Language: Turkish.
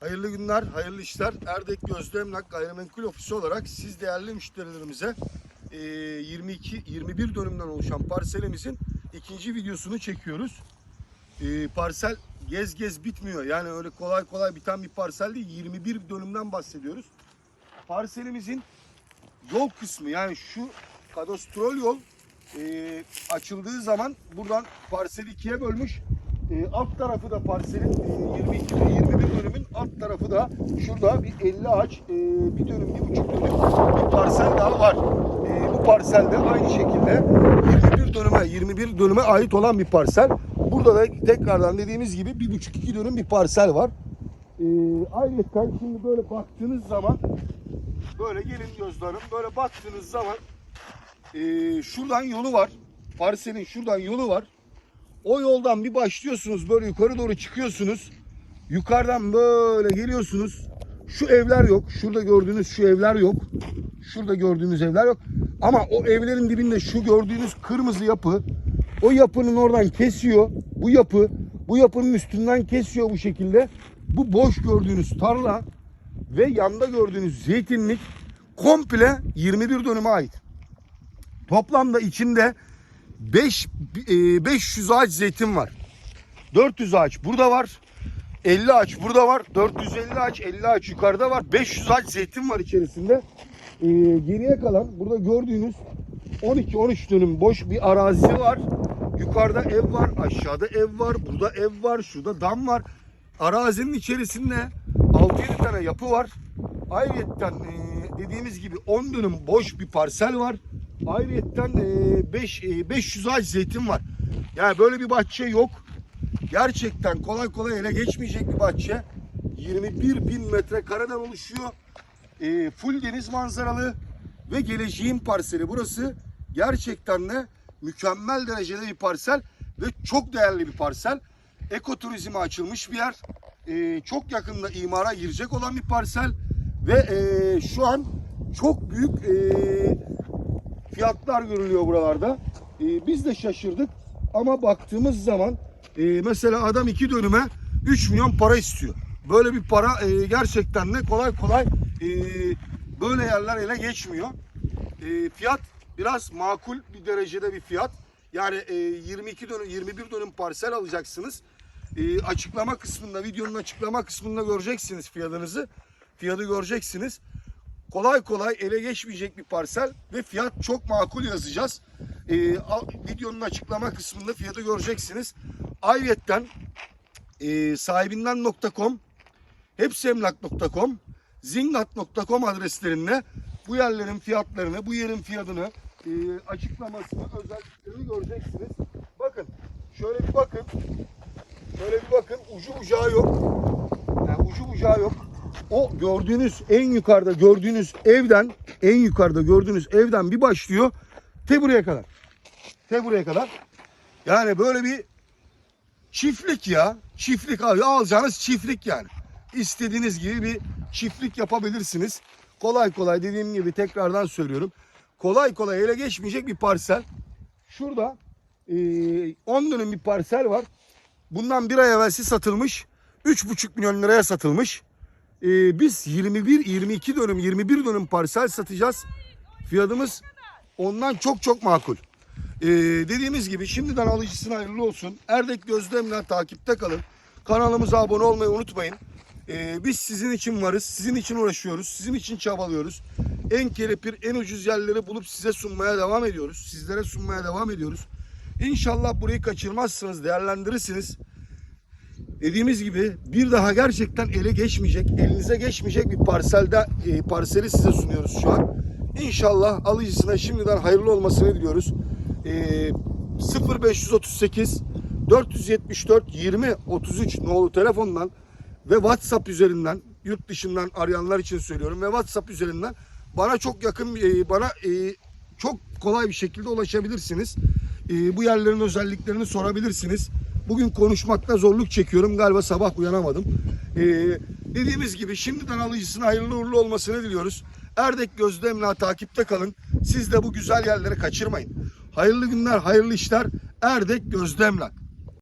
Hayırlı günler, hayırlı işler. Erdek Gözde Emlak Gayrimenkul Ofisi olarak siz değerli müşterilerimize e, 22 21 dönümden oluşan parselimizin ikinci videosunu çekiyoruz. E, Parsel gez gez bitmiyor. Yani öyle kolay kolay biten bir parsel değil. 21 dönümden bahsediyoruz. Parselimizin yol kısmı yani şu kadastrol yol e, açıldığı zaman buradan parseli ikiye bölmüş. E, alt tarafı da parselin e, 22 ve 21 dönümün alt tarafı da şurada bir 50 ağaç, e, bir dönüm, bir buçuk dönüm bir parsel daha var. E, bu parsel de aynı şekilde 21 dönüme, 21 dönüme ait olan bir parsel. Burada da tekrardan dediğimiz gibi bir buçuk iki dönüm bir parsel var. E, ayrıca şimdi böyle baktığınız zaman böyle gelin gözlerim böyle baktığınız zaman e, şuradan yolu var. Parselin şuradan yolu var. O yoldan bir başlıyorsunuz böyle yukarı doğru çıkıyorsunuz. Yukarıdan böyle geliyorsunuz. Şu evler yok. Şurada gördüğünüz şu evler yok. Şurada gördüğünüz evler yok. Ama o evlerin dibinde şu gördüğünüz kırmızı yapı o yapının oradan kesiyor. Bu yapı bu yapının üstünden kesiyor bu şekilde. Bu boş gördüğünüz tarla ve yanda gördüğünüz zeytinlik komple 21 dönüme ait. Toplamda içinde 5 e, 500 ağaç zeytin var. 400 ağaç burada var. 50 ağaç burada var. 450 ağaç, 50 ağaç yukarıda var. 500 ağaç zeytin var içerisinde. E, geriye kalan burada gördüğünüz 12-13 dönüm boş bir arazi var. Yukarıda ev var, aşağıda ev var, burada ev var, şurada dam var. Arazinin içerisinde 6-7 tane yapı var. Ayrıca e, dediğimiz gibi 10 dönüm boş bir parsel var. Ayrıca 5 500 ağaç zeytin var. Yani böyle bir bahçe yok. Gerçekten kolay kolay ele geçmeyecek bir bahçe. 21 bin metrekareden oluşuyor. E, full deniz manzaralı ve geleceğin parseli. Burası gerçekten de mükemmel derecede bir parsel ve çok değerli bir parsel. Ekoturizme açılmış bir yer. E, çok yakında imara girecek olan bir parsel ve e, şu an çok büyük e, fiyatlar görülüyor buralarda. E, biz de şaşırdık ama baktığımız zaman e, mesela adam iki dönüme 3 milyon para istiyor. Böyle bir para e, gerçekten de kolay kolay e, böyle yerler ele geçmiyor. E, fiyat biraz makul bir derecede bir fiyat. Yani e, 22 dönüm 21 dönüm parsel alacaksınız. E, açıklama kısmında videonun açıklama kısmında göreceksiniz fiyatınızı. Fiyatı göreceksiniz. Kolay kolay ele geçmeyecek bir parsel ve fiyat çok makul yazacağız. E, al- videonun açıklama kısmında fiyatı göreceksiniz. Ayrıca e, sahibinden.com hepsemlak.com zingat.com adreslerinde bu yerlerin fiyatlarını, bu yerin fiyatını, e, açıklamasını, özelliklerini göreceksiniz. Bakın, şöyle bir bakın. Şöyle bir bakın, ucu bucağı yok. Yani ucu bucağı yok. O gördüğünüz, en yukarıda gördüğünüz evden, en yukarıda gördüğünüz evden bir başlıyor. Te buraya kadar. Te buraya kadar. Yani böyle bir çiftlik ya. Çiftlik abi alacağınız çiftlik yani. İstediğiniz gibi bir çiftlik yapabilirsiniz. Kolay kolay dediğim gibi tekrardan söylüyorum. Kolay kolay ele geçmeyecek bir parsel. Şurada eee, 10 dönüm bir parsel var. Bundan bir ay evvelsi satılmış. 3,5 milyon liraya satılmış. Eee, biz 21, 22 dönüm, 21 dönüm parsel satacağız. Fiyatımız ondan çok çok makul. Ee, dediğimiz gibi şimdiden alıcısına hayırlı olsun. Erdek Gözlem'le takipte kalın. Kanalımıza abone olmayı unutmayın. Ee, biz sizin için varız. Sizin için uğraşıyoruz. Sizin için çabalıyoruz. En kelepir, en ucuz yerleri bulup size sunmaya devam ediyoruz. Sizlere sunmaya devam ediyoruz. İnşallah burayı kaçırmazsınız, değerlendirirsiniz. Dediğimiz gibi bir daha gerçekten ele geçmeyecek, elinize geçmeyecek bir parselde e, parseli size sunuyoruz şu an. İnşallah alıcısına şimdiden hayırlı olmasını diliyoruz. E, 0538 474 20 33 nolu telefondan ve WhatsApp üzerinden yurt dışından arayanlar için söylüyorum ve WhatsApp üzerinden bana çok yakın e, bana e, çok kolay bir şekilde ulaşabilirsiniz. E, bu yerlerin özelliklerini sorabilirsiniz. Bugün konuşmakta zorluk çekiyorum. Galiba sabah uyanamadım. E, dediğimiz gibi şimdiden alıcısına hayırlı uğurlu olmasını diliyoruz. Erdek Gözlem'le takipte kalın. Siz de bu güzel yerleri kaçırmayın. Hayırlı günler, hayırlı işler. Erdek Gözlem'le.